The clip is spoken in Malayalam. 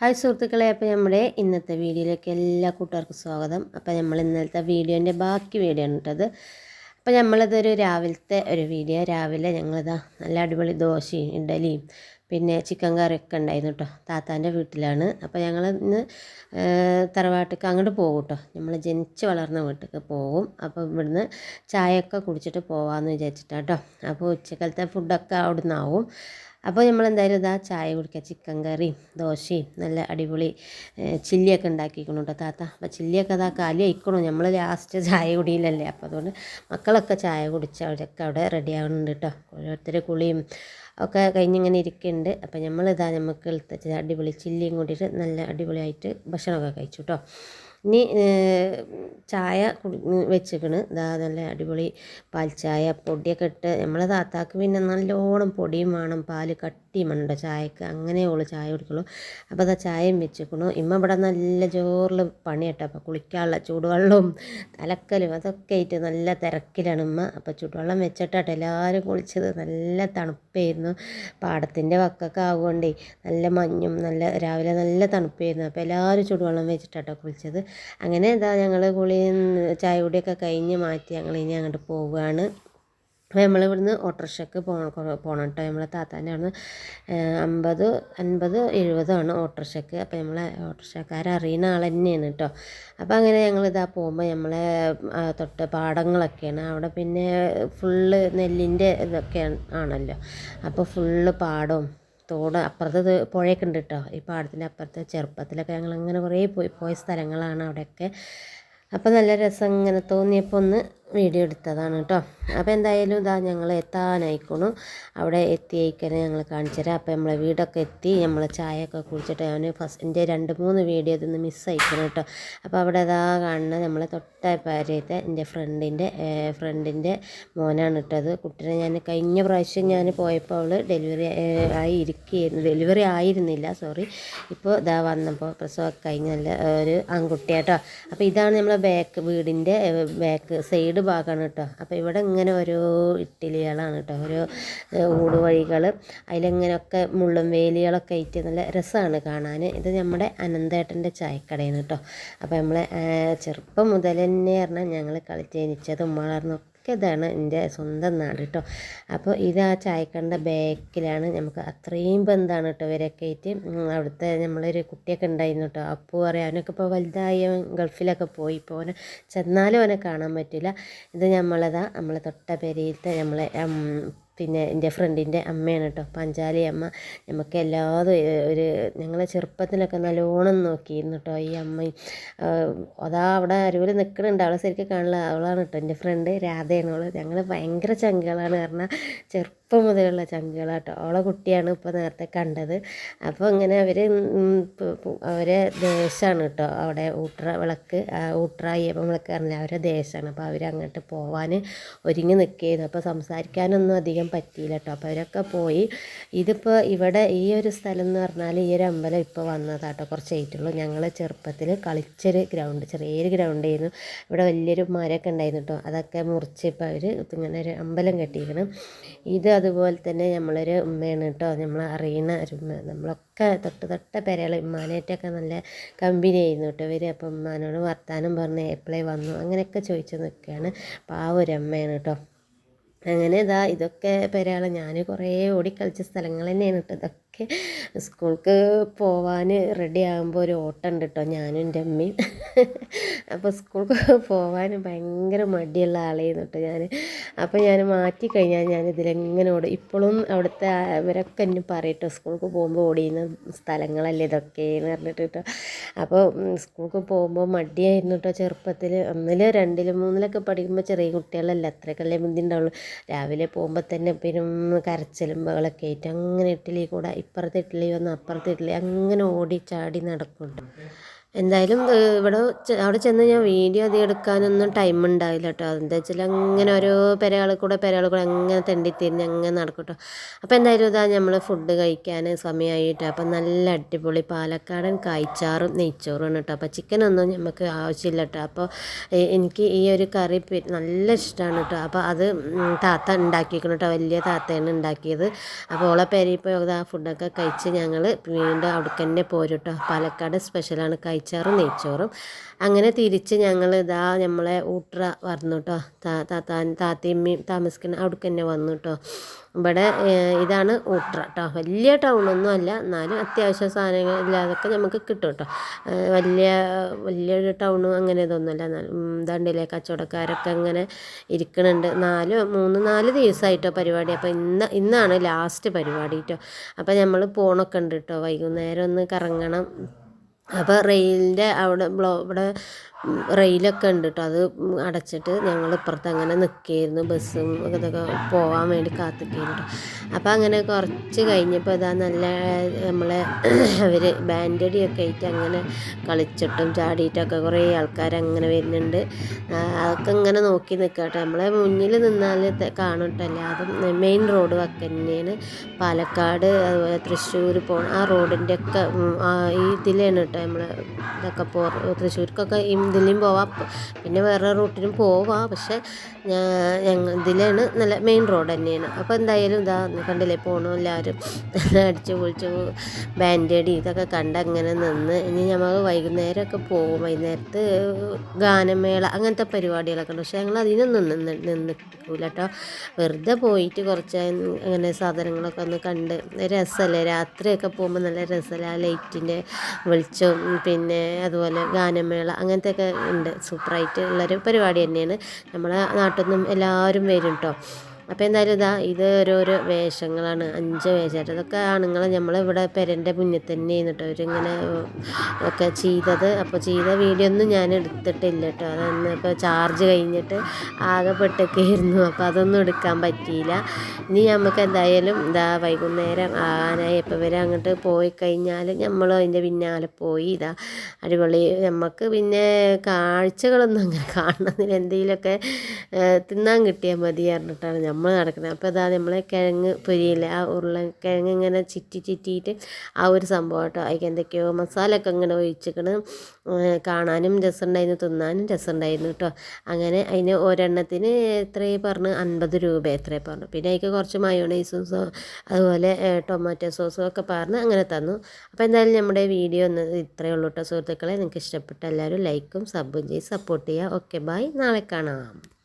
ഹായ് സുഹൃത്തുക്കളെ അപ്പോൾ നമ്മുടെ ഇന്നത്തെ വീഡിയോയിലേക്ക് എല്ലാ കൂട്ടുകാർക്കും സ്വാഗതം. അപ്പോൾ നമ്മൾ ഇന്നലത്തെ വീഡിയോന്റെ ബാക്കി വീഡിയോ ആണ് കേട്ടത്. അപ്പോൾ നമ്മളിതൊരു രാവിലത്തെ ഒരു വീഡിയോ. രാവിലെ ഞങ്ങളിതാ നല്ല അടിപൊളി ദോശയും ഇഡലിയും പിന്നെ ചിക്കൻ കറിയൊക്കെ ഉണ്ടായിരുന്നു കേട്ടോ. താത്താന്റെ വീട്ടിലാണ്. അപ്പോൾ ഞങ്ങൾ ഇന്ന് തറവാട്ടിക്ക് അങ്ങോട്ട് പോകും കേട്ടോ. നമ്മൾ ജനിച്ച് വളർന്ന വീട്ടിലേക്ക് പോകും. അപ്പോൾ ഇവിടുന്ന് ചായയൊക്കെ കുടിച്ചിട്ട് പോകാമെന്ന് വിചാരിച്ചിട്ടാണ് കേട്ടോ. അപ്പോൾ ഉച്ചക്കലത്തെ ഫുഡൊക്കെ അവിടുന്ന് നിന്നാവും അപ്പോൾ നമ്മൾ എന്തായാലും ഇതാ ചായ കുടിക്കുക. ചിക്കൻ കറിയും ദോശയും നല്ല അടിപൊളി ചില്ലിയൊക്കെ ഉണ്ടാക്കിക്കണം കേട്ടോ താത്ത. അപ്പോൾ ചില്ലിയൊക്കെ അതാ കാലി ആയിക്കണു നമ്മൾ ലാസ്റ്റ് ചായ കുടിയിലല്ലേ അപ്പോൾ അതുകൊണ്ട് മക്കളൊക്കെ ചായ കുടിച്ച് അവരൊക്കെ അവിടെ റെഡി ആവുന്നുണ്ട് കേട്ടോ. ഓരോരുത്തർ കുളിയും ഒക്കെ കഴിഞ്ഞിങ്ങനെ ഇരിക്കുന്നുണ്ട്. അപ്പോൾ നമ്മളിതാ നമുക്ക് അടിപൊളി ചില്ലിയും കൂട്ടിയിട്ട് നല്ല അടിപൊളിയായിട്ട് ഭക്ഷണമൊക്കെ കഴിച്ചു കേട്ടോ. ഇനി ചായ വെച്ചിക്കണ്. ഇതാ നല്ല അടിപൊളി പാൽ ചായ. പൊടിയൊക്കെ ഇട്ട് നമ്മളെ താത്താക്ക് പിന്നെ നല്ലോണം പൊടിയും വേണം. പാൽ കട്ടിയും വേണം ചായക്ക്. അങ്ങനെ ഉള്ളു ചായ കുടിക്കുള്ളൂ. അപ്പോൾ അതാ ചായയും വെച്ചിക്കണു. ഇമ്മ ഇവിടെ നല്ല ജോറിൽ പണിയട്ടോ. അപ്പോൾ കുളിക്കാനുള്ള ചൂടുവെള്ളവും തലക്കലും അതൊക്കെ ആയിട്ട് നല്ല തിരക്കിലാണ് ഇമ്മ. അപ്പോൾ ചൂടുവെള്ളം വെച്ചിട്ടാട്ടോ എല്ലാവരും കുളിച്ചത്. നല്ല തണുപ്പായിരുന്നു. പാടത്തിന്റെ വക്കൊക്കെ ആവുകൊണ്ടേ നല്ല മഞ്ഞും നല്ല രാവിലെ നല്ല തണുപ്പായിരുന്നു. അപ്പോൾ എല്ലാവരും ചൂടുവെള്ളം വെച്ചിട്ടാട്ടോ കുളിച്ചത്. അങ്ങനെ എന്താ ഞങ്ങൾ കുളിയും ചായ കുടിയൊക്കെ കഴിഞ്ഞ് മാറ്റി ഞങ്ങൾ ഇനി അങ്ങോട്ട് പോവുകയാണ്. അപ്പോൾ നമ്മൾ ഇവിടുന്ന് ഓട്ടോറിക്ഷയ്ക്ക് പോകണം പോകണം കേട്ടോ നമ്മളെ താത്താന്റെ അവിടുന്ന് അമ്പത് അൻപത് എഴുപതാണ് ഓട്ടോറിക്ഷയ്ക്ക് അപ്പോൾ നമ്മളെ ഓട്ടോറിക്ഷക്കാരെ അറിയുന്ന ആൾ തന്നെയാണ് കേട്ടോ അപ്പോൾ അങ്ങനെ ഞങ്ങൾ ഇതാ പോകുമ്പോൾ നമ്മളെ തൊട്ട് പാടങ്ങളൊക്കെയാണ്. അവിടെ പിന്നെ ഫുള്ള് നെല്ലിന്റെ ഇതൊക്കെ ആണല്ലോ. അപ്പോൾ ഫുള്ള് പാടവും തോട് അപ്പുറത്ത് പുഴയൊക്കെ ഉണ്ട് കേട്ടോ ഈ പാടത്തിന്റെ അപ്പുറത്ത് ചെറുപ്പത്തിലൊക്കെ ഞങ്ങൾ അങ്ങനെ കുറേ പോയി പോയ സ്ഥലങ്ങളാണ് അവിടെയൊക്കെ. അപ്പോൾ നല്ല രസം ഇങ്ങനെ തോന്നിയപ്പോൾ ഒന്ന് വീഡിയോ എടുത്തതാണ് കേട്ടോ. അപ്പോൾ എന്തായാലും ഇതാ ഞങ്ങൾ എത്താനായിക്കോണു. അവിടെ എത്തിയേക്കനെ ഞങ്ങൾ കാണിച്ചു തരാം. അപ്പോൾ നമ്മളെ വീടൊക്കെ എത്തി നമ്മൾ ചായയൊക്കെ കുടിച്ചിട്ട് ഞാൻ ഫസ്റ്റ് എന്റെ രണ്ട് മൂന്ന് വീഡിയോ ഇതൊന്ന് മിസ്സായിക്കണം കേട്ടോ. അപ്പോൾ അവിടെ ഇതാ കാണുന്നത് നമ്മൾ തൊട്ട പരിയത്തെ എന്റെ ഫ്രണ്ടിന്റെ ഫ്രണ്ടിന്റെ മോനാണ് ഇട്ടത് കുട്ടീനെ ഞാൻ കഴിഞ്ഞ പ്രാവശ്യം ഞാൻ പോയപ്പോൾ അവൾ ഡെലിവറി ആയി ഇരിക്കുകയായിരുന്നു ഡെലിവറി ആയിരുന്നില്ല സോറി ഇപ്പോൾ ഇതാ വന്നപ്പോൾ പ്രസവമൊക്കെ കഴിഞ്ഞ നല്ല ഒരു ആൺകുട്ടിയാട്ടോ അപ്പോൾ ഇതാണ് നമ്മളെ ബാക്ക് വീടിന്റെ ബാക്ക് സൈഡ് സൈഡ് ഭാഗമാണ് കേട്ടോ. അപ്പോൾ ഇവിടെ ഇങ്ങനെ ഓരോ ഇട്ടിലികളാണ് കേട്ടോ. ഓരോ ഊടുവഴികൾ അതിലിങ്ങനെയൊക്കെ മുള്ളും വേലികളൊക്കെ ആയിട്ട് നല്ല രസമാണ് കാണാൻ ഇത് നമ്മുടെ അനന്തേട്ടന്റെ ചായക്കടയാണ് കേട്ടോ. അപ്പോൾ നമ്മളെ ചെറുപ്പം മുതൽ തന്നെ പറഞ്ഞാൽ ഞങ്ങൾ കളിച്ചേനിച്ചതും വളർന്നു ഒക്കെ ഇതാണ് എന്റെ സ്വന്തം നാട് കേട്ടോ അപ്പോൾ ഇത് ആ ചായക്കണ്ട ബാക്കിലാണ് നമുക്ക് അത്രയും ബന്ധമാണ് കേട്ടോ ഇവരൊക്കെ ആയിട്ട്. അവിടുത്തെ നമ്മളൊരു കുട്ടിയൊക്കെ ഉണ്ടായിരുന്നു കേട്ടോ അപ്പോൾ പറയാം അവനൊക്കെ ഇപ്പോൾ വലുതായി ഗൾഫിലൊക്കെ പോയി. ഇപ്പോൾ അവനെ ചെന്നാലും അവനെ കാണാൻ പറ്റില്ല. ഇത് നമ്മളതാ നമ്മളെ തൊട്ട പെരയിലത്തെ നമ്മളെ പിന്നെ എന്റെ ഫ്രണ്ടിന്റെ അമ്മയാണ് കേട്ടോ പഞ്ചാലി അമ്മ. നമുക്ക് എല്ലാതും ഒരു ഞങ്ങളെ ചെറുപ്പത്തിലൊക്കെ നല്ലോണം നോക്കിയിരുന്നു കേട്ടോ ഈ അമ്മയും. അതാ അവിടെ അരുവിൽ നിൽക്കുന്നുണ്ട്. അവളെ ശരിക്കും കാണില്ല അവളാണ് കേട്ടോ എന്റെ ഫ്രണ്ട് രാധയാണ് അവൾ ഞങ്ങൾ ഭയങ്കര ചങ്കുകളാണ്. കാരണം ചെറുപ്പം ചെറുപ്പം മുതലുള്ള ചങ്കുകളാട്ടോ. അവളെ കുട്ടിയാണ് ഇപ്പോൾ നേരത്തെ കണ്ടത്. അപ്പോൾ ഇങ്ങനെ അവർ അവരെ ദേശമാണ് കേട്ടോ അവിടെ ഊട്ടറ വിളക്ക് ഊട്ടറ അയ്യപ്പം വിളക്ക് പറഞ്ഞാൽ അവരെ ദേശമാണ് അപ്പോൾ അവരങ്ങോട്ട് പോവാൻ ഒരുങ്ങി നിൽക്കുകയായിരുന്നു അപ്പോൾ സംസാരിക്കാനൊന്നും അധികം പറ്റിയില്ല കേട്ടോ അപ്പോൾ അവരൊക്കെ പോയി. ഇതിപ്പോൾ ഇവിടെ ഈ ഒരു സ്ഥലം എന്ന് പറഞ്ഞാൽ ഈ ഒരു അമ്പലം ഇപ്പോൾ വന്നതാട്ടോ. കുറച്ചായിട്ടുള്ളൂ ഞങ്ങൾ ചെറുപ്പത്തിൽ കളിച്ചൊരു ഗ്രൗണ്ട് ചെറിയൊരു ഗ്രൗണ്ട് ആയിരുന്നു ഇവിടെ വലിയൊരു മരമൊക്കെ ഉണ്ടായിരുന്നു കേട്ടോ അതൊക്കെ മുറിച്ച് ഇപ്പോൾ അവർ ഇങ്ങനെ ഒരു അമ്പലം കെട്ടിയിരിക്കണം. ഇത് അതുപോലെ തന്നെ നമ്മളൊരു ഉമ്മയാണ് കേട്ടോ. നമ്മൾ അറിയുന്ന ഒരു ഉമ്മ. നമ്മളൊക്കെ തൊട്ട് തൊട്ട പെരകൾ ഉമ്മാനായിട്ടൊക്കെ നല്ല കമ്പനി ആയിരുന്നു കേട്ടോ ഇവർ അപ്പം ഉമ്മാനോട് വർത്താനം പറഞ്ഞ് എപ്പോഴേ വന്നു അങ്ങനെയൊക്കെ ചോദിച്ചു നിൽക്കുകയാണ് പാവ ഒരു അമ്മയാണ് കേട്ടോ. അങ്ങനെ ഇതാ ഇതൊക്കെ പെരകൾ ഞാൻ കുറേ ഓടിക്കളിച്ച സ്ഥലങ്ങൾ തന്നെയാണ് കേട്ടോ. ഒക്കെ സ്കൂൾക്ക് പോവാൻ റെഡി ആകുമ്പോൾ ഒരു ഓട്ടം ഉണ്ട് കേട്ടോ ഞാനും എന്റെ അമ്മയും. അപ്പോൾ സ്കൂൾക്ക് പോവാൻ ഭയങ്കര മടിയുള്ള ആളായിരുന്നു കേട്ടോ ഞാൻ അപ്പോൾ ഞാൻ മാറ്റി കഴിഞ്ഞാൽ ഞാൻ ഇതിലെങ്ങനെ ഓടും. ഇപ്പോഴും അവിടുത്തെ ഇവരൊക്കെ എന്നെ പറയട്ടോ സ്കൂൾക്ക് പോകുമ്പോൾ ഓടിയുന്ന സ്ഥലങ്ങളല്ലേ ഇതൊക്കെ എന്ന് പറഞ്ഞിട്ട് കേട്ടോ അപ്പോൾ സ്കൂൾക്ക് പോകുമ്പോൾ മടിയായിരുന്നു കേട്ടോ ചെറുപ്പത്തിൽ ഒന്നിലും രണ്ടിലും മൂന്നിലൊക്കെ പഠിക്കുമ്പോൾ ചെറിയ കുട്ടികളല്ല അത്രയൊക്കെയല്ലേ ബുദ്ധി ഉണ്ടാവുള്ളൂ രാവിലെ പോകുമ്പോൾ തന്നെ പിന്നെ കരച്ചിലും ബഹളൊക്കെ ആയിട്ട് അങ്ങനെ ഇഡ്ഡലി കൂടെ ഇപ്പുറത്തെ ഇഡ്ഡലി വന്ന് അപ്പുറത്തെ ഇഡ്ഡലി അങ്ങനെ ഓടി ചാടി നടക്കുന്നുണ്ട് എന്തായാലും ഇവിടെ അവിടെ ചെന്ന് ഞാൻ വീഡിയോ അധികം എടുക്കാനൊന്നും ടൈം ഉണ്ടാവില്ല കേട്ടോ. എന്താ വെച്ചാൽ അങ്ങനെ ഓരോ പെരകൾ കൂടെ പെരകൾ കൂടെ അങ്ങനെ തെണ്ടിത്തിരിഞ്ഞ് അങ്ങനെ നടക്കും കേട്ടോ അപ്പോൾ എന്തായാലും ഇതാ നമ്മൾ ഫുഡ് കഴിക്കാൻ സമയമായിട്ട് അപ്പം നല്ല അടിപൊളി പാലക്കാടൻ കായ്ച്ചാറും നെയ്ച്ചോറും കേട്ടോ അപ്പോൾ ചിക്കനൊന്നും നമുക്ക് ആവശ്യമില്ല കേട്ടോ അപ്പോൾ എനിക്ക് ഈ ഒരു കറി നല്ല ഇഷ്ടമാണ് കേട്ടോ അപ്പോൾ അത് താത്ത ഉണ്ടാക്കിയിരിക്കണം കേട്ടോ വലിയ താത്തയാണ് ഉണ്ടാക്കിയത് അപ്പോൾ ഓളെ പേരിപ്പോൾ ആ ഫുഡൊക്കെ കഴിച്ച് ഞങ്ങൾ വീണ്ടും അവിടേക്ക് തന്നെ പോരും കേട്ടോ പാലക്കാട് സ്പെഷ്യലാണ് കഴിച്ചാറും നെയ്ച്ചോറും. അങ്ങനെ തിരിച്ച് ഞങ്ങൾ ഇതാ നമ്മളെ ഊട്ടറ വന്നു കേട്ടോ താത്താൻ താത്തയമ്മയും താമസിക്കുന്ന അവിടേക്ക് തന്നെ വന്നു കേട്ടോ ഇവിടെ ഇതാണ് ഊട്ടറ കേട്ടോ വലിയ ടൗണൊന്നും അല്ല എന്നാലും അത്യാവശ്യ സാധനങ്ങൾ ഇല്ലാതൊക്കെ നമുക്ക് കിട്ടും കേട്ടോ വലിയ വലിയൊരു ടൗണും അങ്ങനെ ഇതൊന്നുമല്ല ദണ്ടിലെ കച്ചവടക്കാരൊക്കെ അങ്ങനെ ഇരിക്കണുണ്ട്. നാല് മൂന്ന് നാല് ദിവസമായിട്ടോ പരിപാടി. അപ്പോൾ ഇന്ന് ഇന്നാണ് ലാസ്റ്റ് പരിപാടി കേട്ടോ അപ്പോൾ നമ്മൾ പോണൊക്കെ ഉണ്ട് കേട്ടോ വൈകുന്നേരം ഒന്ന് കറങ്ങണം. അപ്പോൾ റെയിലിന്റെ അവിടെ ഇവിടെ റെയിലൊക്കെ ഉണ്ട് കേട്ടോ അത് അടച്ചിട്ട് ഞങ്ങൾ ഇപ്പുറത്ത് അങ്ങനെ നിൽക്കുകയായിരുന്നു ബസ്സും ഇതൊക്കെ പോകാൻ വേണ്ടി കാത്തിക്കുകയായിരുന്നു അപ്പോൾ അങ്ങനെ കുറച്ച് കഴിഞ്ഞപ്പോൾ ഇതാ നല്ല നമ്മളെ അവർ ബാൻഡടിയൊക്കെ ആയിട്ട് അങ്ങനെ കളിച്ചിട്ടും ചാടിയിട്ടൊക്കെ കുറേ ആൾക്കാർ അങ്ങനെ വരുന്നുണ്ട്. അതൊക്കെ ഇങ്ങനെ നോക്കി നിൽക്കുക കേട്ടോ നമ്മളെ മുന്നിൽ നിന്നാൽ കാണട്ടല്ലേ. അത് മെയിൻ റോഡ് ഒക്കെ തന്നെയാണ് പാലക്കാട് അതുപോലെ തൃശ്ശൂർ പോകണം ആ റോഡിന്റെ ഒക്കെ ഇതിലാണ് കേട്ടോ നമ്മൾ ഇതൊക്കെ പോ തൃശ്ശൂർക്കൊക്കെ ഈ ഇതിലും പോവാം. പിന്നെ വേറെ റൂട്ടിലും പോവാം. പക്ഷെ ഞങ്ങൾ ഇതിലാണ് നല്ല മെയിൻ റോഡ് തന്നെയാണ്. അപ്പോൾ എന്തായാലും ഇതാ കണ്ടില്ലേ പോകണോ എല്ലാവരും അടിച്ചു പൊളിച്ചു ബാൻഡേഡി ഇതൊക്കെ കണ്ട് അങ്ങനെ നിന്ന്. ഇനി നമ്മൾ വൈകുന്നേരമൊക്കെ പോകും വൈകുന്നേരത്ത് ഗാനമേള അങ്ങനത്തെ പരിപാടികളൊക്കെ ഉണ്ട്. പക്ഷേ ഞങ്ങൾ അതിനൊന്നും നിന്ന് നിന്നിട്ടില്ല കേട്ടോ വെറുതെ പോയിട്ട് കുറച്ച് അങ്ങനെ സാധനങ്ങളൊക്കെ ഒന്ന് കണ്ട് രസമല്ലേ രാത്രിയൊക്കെ പോകുമ്പോൾ നല്ല രസമല്ലേ ആ ലൈറ്റിന്റെ വെളിച്ചം പിന്നെ അതുപോലെ ഗാനമേള അങ്ങനത്തെയൊക്കെ ഉണ്ട്. സൂപ്പറായിട്ട് ഉള്ളൊരു പരിപാടി തന്നെയാണ്. നമ്മളെ നാട്ടിൽ നിന്നും എല്ലാവരും വരും കേട്ടോ അപ്പോൾ എന്തായാലും ഇതാ ഇത് ഓരോരോ വേഷങ്ങളാണ്. അഞ്ച് വേഷമായിട്ട്. ഇതൊക്കെ ആണുങ്ങൾ നമ്മളിവിടെ പെരന്റെ മുന്നിൽ തന്നെ ചെയ്യുന്നുട്ടോ അവരിങ്ങനെ ഒക്കെ ചെയ്തത്. അപ്പോൾ ചെയ്ത വീഡിയോ ഒന്നും ഞാൻ എടുത്തിട്ടില്ല കേട്ടോ. അതൊന്ന് ഇപ്പോൾ ചാർജ് കഴിഞ്ഞിട്ട് ആകെ പെട്ടൊക്കെയായിരുന്നു. അപ്പോൾ അതൊന്നും എടുക്കാൻ പറ്റിയില്ല. ഇനി നമുക്ക് എന്തായാലും ഇതാ വൈകുന്നേരം ആനായപ്പോൾ വരെ അങ്ങോട്ട് പോയി കഴിഞ്ഞാൽ നമ്മൾ അതിന്റെ പിന്നാലെ പോയി. ഇതാ അടിപൊളി. നമുക്ക് പിന്നെ കാഴ്ചകളൊന്നും അങ്ങനെ കാണുന്നതിന് എന്തെങ്കിലുമൊക്കെ തിന്നാൻ കിട്ടിയാൽ മതി പറഞ്ഞിട്ടാണ് നമ്മൾ നടക്കുന്നത്. അപ്പോൾ ഇതാ നമ്മളെ കിഴങ്ങ് പൊരിയില്ല ആ ഉരുളക്കിഴങ്ങ് ഇങ്ങനെ ചിറ്റി ചിറ്റിയിട്ട് ആ ഒരു സംഭവം കേട്ടോ. അതിൽ എന്തൊക്കെയോ മസാല ഒക്കെ ഇങ്ങനെ ഒഴിച്ചിക്കണ്. കാണാനും രസമുണ്ടായിരുന്നു തിന്നാനും രസമുണ്ടായിരുന്നു കേട്ടോ. അങ്ങനെ അതിന് ഒരെണ്ണത്തിന് എത്രയും പറഞ്ഞു? അൻപത് രൂപ എത്രയും പറഞ്ഞു. പിന്നെ അതിക്ക് കുറച്ച് മയോണൈസും അതുപോലെ ടൊമാറ്റോ സോസും ഒക്കെ പറഞ്ഞ് അങ്ങനെ തന്നു. അപ്പോൾ എന്തായാലും നമ്മുടെ വീഡിയോ ഒന്ന് ഇത്രയേ ഉള്ളൂ കേട്ടോ സുഹൃത്തുക്കളെ. നിങ്ങൾക്ക് ഇഷ്ടപ്പെട്ട എല്ലാവരും ലൈക്കും സബും ചെയ്ത് സപ്പോർട്ട് ചെയ്യുക. Okay bye. നാളെ കാണാം.